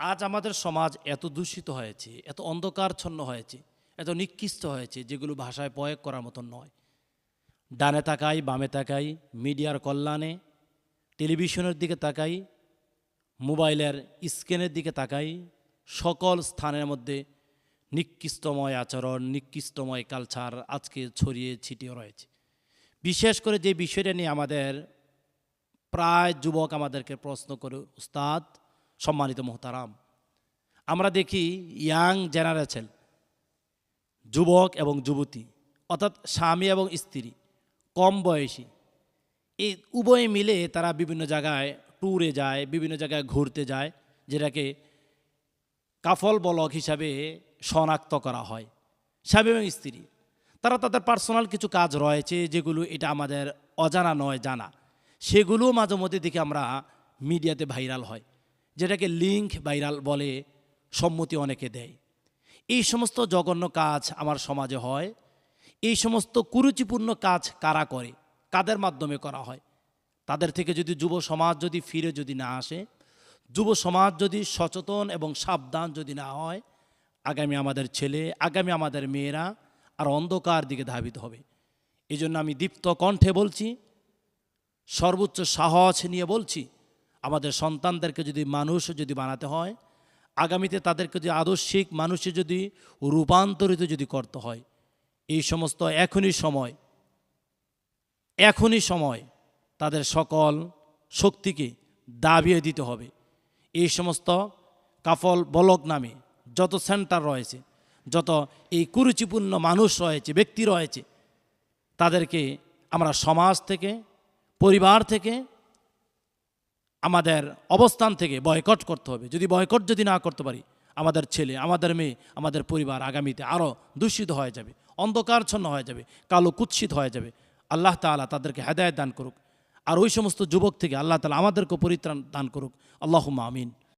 আজ আমাদের সমাজ এত দূষিত হয়েছে, এত অন্ধকারচ্ছন্ন হয়েছে, এত নিকৃষ্ট হয়েছে, যেগুলো ভাষায় প্রয়োগ করার মতন নয়। ডানে তাকাই, বামে তাকাই, মিডিয়ার কল্যাণে, টেলিভিশনের দিকে তাকাই, মোবাইলের স্ক্রিনের দিকে তাকাই, সকল স্থানের মধ্যে নিকৃষ্টময় আচরণ, নিকৃষ্টময় কালচার আজকে ছড়িয়ে ছিটিয়ে রয়েছে। বিশেষ করে যে বিষয়টা নিয়ে আমাদের প্রায় যুবক আমাদেরকে প্রশ্ন করে উস্তাদ সম্মানিত মোহতারাম। আমরা দেখি ইয়াং জেনারেশন, যুবক এবং যুবতী, অর্থাৎ স্বামী এবং স্ত্রী, কম বয়সী। এই উভয়ে মিলে তারা বিভিন্ন জায়গায় ট্যুরে যায়, বিভিন্ন জায়গায় ঘুরতে যায়, যেটাকে কাফল বলক হিসাবে শনাক্ত করা হয়, স্বামী এবং স্ত্রী। তারা তাদের পার্সোনাল কিছু কাজ রয়েছে যেগুলো এটা আমাদের অজানা নয়, জানা। সেগুলো মাঝে মধ্যে দেখে আমরা মিডিয়াতে ভাইরাল হয়। যেটাকে লিঙ্ক ভাইরাল বলে সম্মতি অনেকে দেয়। এই সমস্ত জঘন্য কাজ আমার সমাজে হয়। এই সমস্ত কুরুচিপূর্ণ কাজ কারা করে? কাদের মাধ্যমে করা হয়? তাদের থেকে যদি যুব সমাজ যদি ফিরে যদি না আসে, যুব সমাজ যদি সচেতন এবং সাবধান যদি না হয়, আগামী আমাদের ছেলে, আগামী আমাদের মেয়েরা আর অন্ধকার দিকে ধাবিত হবে। এই জন্য আমি দীপ্ত কণ্ঠে বলছি, সর্বোচ্চ সাহস নিয়ে বলছি আমাদের সন্তানদেরকে যদি মানুষ যদি বানাতে হয়, আগামীতে তাদেরকে যদি আদর্শিক মানুষে যদি রূপান্তরিত যদি করতে হয়, এই সমস্ত এখনই সময় এখনই সময় তাদের সকল শক্তিকে দাবিয়ে দিতে হবে। এই সমস্ত কাফল বলক নামে যত সেন্টার রয়েছে, যত এই কুরুচিপূর্ণ মানুষ রয়েছে, ব্যক্তি রয়েছে, তাদেরকে আমরা সমাজ থেকে, পরিবার থেকে আমাদের অবস্থান থেকে বয়কট করতে হবে। যদি বয়কট যদি না করতে পারি, আমাদের ছেলে, আমাদের মেয়ে, আমাদের পরিবার আগামীতে আরও দূষিত হয়ে যাবে, অন্ধকারচ্ছন্ন হয়ে যাবে, কালো কুৎসিত হয়ে যাবে। আল্লাহ তালা তাদেরকে হেদায়ত দান করুক। আর ওই সমস্ত যুবক থেকে আল্লাহ তালা আমাদেরকে পরিত্রাণ দান করুক। আল্লাহ আমিন।